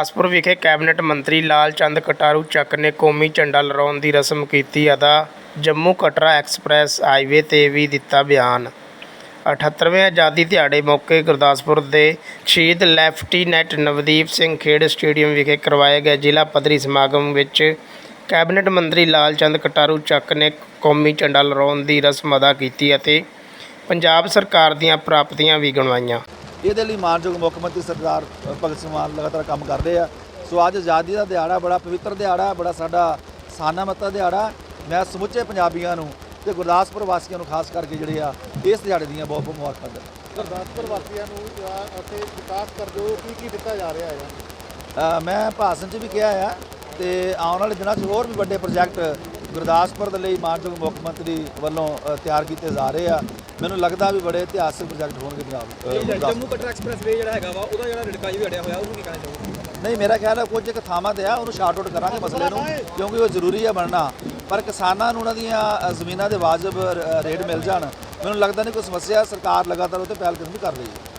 ਗੁਰਦਾਸਪੁਰ ਵਿਖੇ ਕੈਬਨਿਟ ਮੰਤਰੀ ਲਾਲ ਚੰਦ ਕਟਾਰੂ ਚੱਕ ਨੇ ਕੌਮੀ ਝੰਡਾ ਲਹਿਰਾਉਣ ਦੀ ਰਸਮ ਕੀਤੀ ਅਦਾ। ਜੰਮੂ ਕਟਰਾ ਐਕਸਪ੍ਰੈਸ ਹਾਈਵੇ ਤੇ ਵੀ ਦਿੱਤਾ ਬਿਆਨ। 78ਵੇਂ ਆਜ਼ਾਦੀ ਦਿਹਾੜੇ ਮੌਕੇ ਗੁਰਦਾਸਪੁਰ ਦੇ ਸ਼ਹੀਦ ਲੈਫਟੀਨੈਂਟ ਨਵਦੀਪ ਸਿੰਘ ਖੇਡ ਸਟੇਡੀਅਮ ਵਿਖੇ ਕਰਵਾਏ ਗਏ ਜ਼ਿਲ੍ਹਾ ਪੱਧਰੀ ਸਮਾਗਮ ਵਿੱਚ ਕੈਬਨਿਟ ਮੰਤਰੀ ਲਾਲ ਚੰਦ ਕਟਾਰੂ ਚੱਕ ਨੇ ਕੌਮੀ ਝੰਡਾ ਲਹਿਰਾਉਣ ਦੀ ਰਸਮ ਅਦਾ ਕੀਤੀ ਅਤੇ ਪੰਜਾਬ ਸਰਕਾਰ ਦੀਆਂ ਪ੍ਰਾਪਤੀਆਂ ਵੀ ਗਣਵਾਈਆਂ। ਇਹਦੇ ਲਈ ਮਾਨਯੋਗ ਮੁੱਖ ਮੰਤਰੀ ਸਰਦਾਰ ਭਗਤ ਸਿੰਘ ਮਾਨ ਲਗਾਤਾਰ ਕੰਮ ਕਰ ਰਹੇ ਆ। ਸੋ ਅੱਜ ਆਜ਼ਾਦੀ ਦਾ ਦਿਹਾੜਾ ਬੜਾ ਪਵਿੱਤਰ ਦਿਹਾੜਾ ਬੜਾ ਸਾਡਾ ਸਾਨਾਮਤਾ ਦਿਹਾੜਾ। ਮੈਂ ਸਮੁੱਚੇ ਪੰਜਾਬੀਆਂ ਨੂੰ ਤੇ ਗੁਰਦਾਸਪੁਰ ਵਾਸੀਆਂ ਨੂੰ ਖਾਸ ਕਰਕੇ ਜਿਹੜੇ ਆ ਇਸ ਦਿਹਾੜੇ ਦੀਆਂ ਬਹੁਤ ਬਹੁਤ ਮੁਬਾਰਕਾਂ ਦਿੰਦਾ। ਗੁਰਦਾਸਪੁਰ ਵਾਸੀਆਂ ਨੂੰ ਅਤੇ ਵਿਕਾਸ ਕਰਦੇ ਹੋ ਕੀ ਕੀ ਦਿੱਤਾ ਜਾ ਰਿਹਾ ਹੈ ਮੈਂ ਭਾਸ਼ਣ 'ਚ ਵੀ ਕਿਹਾ ਆ ਤੇ ਆਉਣ ਵਾਲੇ ਦਿਨਾਂ 'ਚ ਹੋਰ ਵੀ ਵੱਡੇ ਪ੍ਰੋਜੈਕਟ ਗੁਰਦਾਸਪੁਰ ਦੇ ਲਈ ਮਾਨਯੋਗ ਮੁੱਖ ਮੰਤਰੀ ਵੱਲੋਂ ਤਿਆਰ ਕੀਤੇ ਜਾ ਰਹੇ ਆ। ਮੈਨੂੰ ਲੱਗਦਾ ਵੀ ਬੜੇ ਇਤਿਹਾਸਕ ਪ੍ਰੋਜੈਕਟ ਹੋਣਗੇ ਪੰਜਾਬ ਜੰਮੂ ਕਟਰਾ ਐਕਸਪ੍ਰੈਸ ਵੇ ਜਿਹੜਾ ਹੈਗਾ ਵਾ ਉਹਦਾ ਜਿਹੜਾ ਰਿੜਕਾ ਵੀ ਅੜਿਆ ਹੋਇਆ ਉਹਨੂੰ ਕੀ ਕਹਿਣਾ ਚਾਹੋਗੇ ਨਹੀਂ ਮੇਰਾ ਖਿਆਲ ਹੈ ਕੁਝ ਕੁ ਥਾਵਾਂ ਤੇ ਆ ਉਹਨੂੰ ਸ਼ਾਰਟ ਆਊਟ ਕਰਾਂਗੇ ਮਸਲੇ ਨੂੰ ਕਿਉਂਕਿ ਉਹ ਜ਼ਰੂਰੀ ਹੈ ਬਣਨਾ। ਪਰ ਕਿਸਾਨਾਂ ਨੂੰ ਉਹਨਾਂ ਦੀਆਂ ਜ਼ਮੀਨਾਂ ਦੇ ਵਾਜਬ ਰੇਟ ਮਿਲ ਜਾਣ। ਮੈਨੂੰ ਲੱਗਦਾ ਨਹੀਂ ਕੋਈ ਸਮੱਸਿਆ ਸਰਕਾਰ ਲਗਾਤਾਰ ਉਹ ਤੇ ਪਹਿਲ ਕਦਮੀ ਕਰ ਰਹੀ ਹੈ।